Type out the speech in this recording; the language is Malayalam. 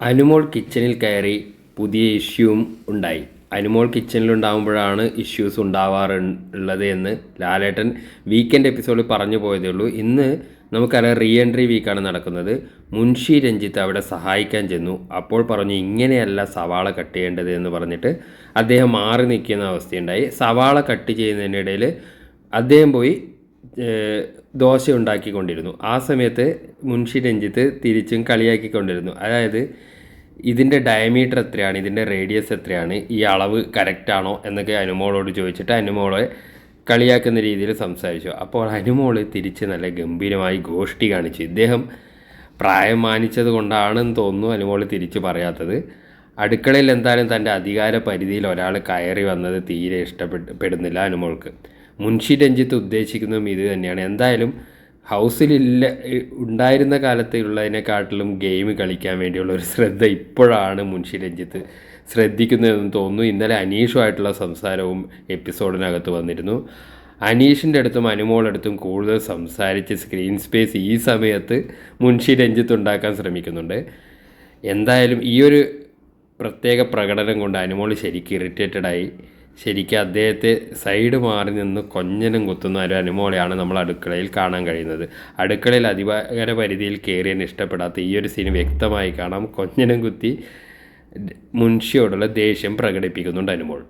അനുമോൾ കിച്ചണിൽ കയറി പുതിയ ഇഷ്യൂവും ഉണ്ടായി. അനുമോൾ കിച്ചണിലുണ്ടാകുമ്പോഴാണ് ഇഷ്യൂസ് ഉണ്ടാവാറുള്ളത് എന്ന് ലാലേട്ടൻ വീക്കെൻഡ് എപ്പിസോഡിൽ പറഞ്ഞു പോയതേ ഉള്ളൂ. ഇന്ന് നമുക്കറിയാം റീ എൻട്രി വീക്കാണ് നടക്കുന്നത്. മുൻഷി രഞ്ജിത്ത് അവിടെ സഹായിക്കാൻ ചെന്നു. അപ്പോൾ പറഞ്ഞു ഇങ്ങനെയല്ല സവാള കട്ട് ചെയ്യേണ്ടത് എന്ന് പറഞ്ഞിട്ട് അദ്ദേഹം മാറി നിൽക്കുന്ന അവസ്ഥയുണ്ടായി. സവാള കട്ട് ചെയ്യുന്നതിനിടയിൽ അദ്ദേഹം പോയി ദോശ ഉണ്ടാക്കിക്കൊണ്ടിരുന്നു ആ സമയത്ത് മുൻഷി രഞ്ജിത്ത് തിരിച്ചും കളിയാക്കിക്കൊണ്ടിരുന്നു. അതായത് ഇതിന്റെ ഡയമീറ്റർ എത്രയാണ് ഇതിന്റെ റേഡിയസ് എത്രയാണ് ഈ അളവ് കറക്റ്റാണോ എന്നൊക്കെ അനുമോളോട് ചോദിച്ചിട്ട് അനുമോളെ കളിയാക്കുന്ന രീതിയിൽ സംസാരിച്ചു. അപ്പോൾ അനുമോൾ തിരിച്ച് നല്ല ഗംഭീരമായി ഗോഷ്ടി കാണിച്ചു. ഇദ്ദേഹം പ്രായം മാനിച്ചത് കൊണ്ടാണെന്ന് തോന്നുന്നു അനുമോൾ തിരിച്ച് പറയാത്തത്. അടുക്കളയിൽ എന്തായാലും തന്റെ അധികാര പരിധിയിൽ ഒരാൾ കയറി വന്നത് തീരെ ഇഷ്ടപ്പെട്ട് പെടുന്നില്ല അനുമോൾക്ക്. മുൻഷി രഞ്ജിത്ത് ഉദ്ദേശിക്കുന്നതും ഇത് തന്നെയാണ്. എന്തായാലും ഹൗസിലില്ല ഉണ്ടായിരുന്ന കാലത്തുള്ളതിനെക്കാട്ടിലും ഗെയിം കളിക്കാൻ വേണ്ടിയുള്ള ഒരു ശ്രദ്ധ ഇപ്പോഴാണ് മുൻഷി രഞ്ജിത്ത് ശ്രദ്ധിക്കുന്നതെന്ന് തോന്നുന്നു. ഇന്നലെ അനീഷുമായിട്ടുള്ള സംസാരവും എപ്പിസോഡിനകത്ത് വന്നിരുന്നു. അനീഷിന്റെ അടുത്തും അനുമോളടുത്തും കൂടുതൽ സംസാരിച്ച് സ്ക്രീൻ സ്പേസ് ഈ സമയത്ത് മുൻഷി രഞ്ജിത്ത് ഉണ്ടാക്കാൻ ശ്രമിക്കുന്നുണ്ട്. എന്തായാലും ഈ ഒരു പ്രത്യേക പ്രകടനം കൊണ്ട് അനുമോൾ ശരിക്കും ഇറിറ്റേറ്റഡായി ശരിക്കും അദ്ദേഹത്തെ സൈഡ് മാറി നിന്ന് കൊഞ്ഞനം കുത്തുന്ന ഒരു അനുമോളെയാണ് നമ്മൾ അടുക്കളയിൽ കാണാൻ കഴിയുന്നത്. അടുക്കളയിൽ അധികാര പരിധിയിൽ കയറിയാൻ ഇഷ്ടപ്പെടാത്ത ഈ ഒരു സീൻ വ്യക്തമായി കാണാം. കൊഞ്ഞനം കുത്തി മുൻഷിയോടുള്ള ദേഷ്യം പ്രകടിപ്പിക്കുന്നുണ്ട് അനുമോൾ.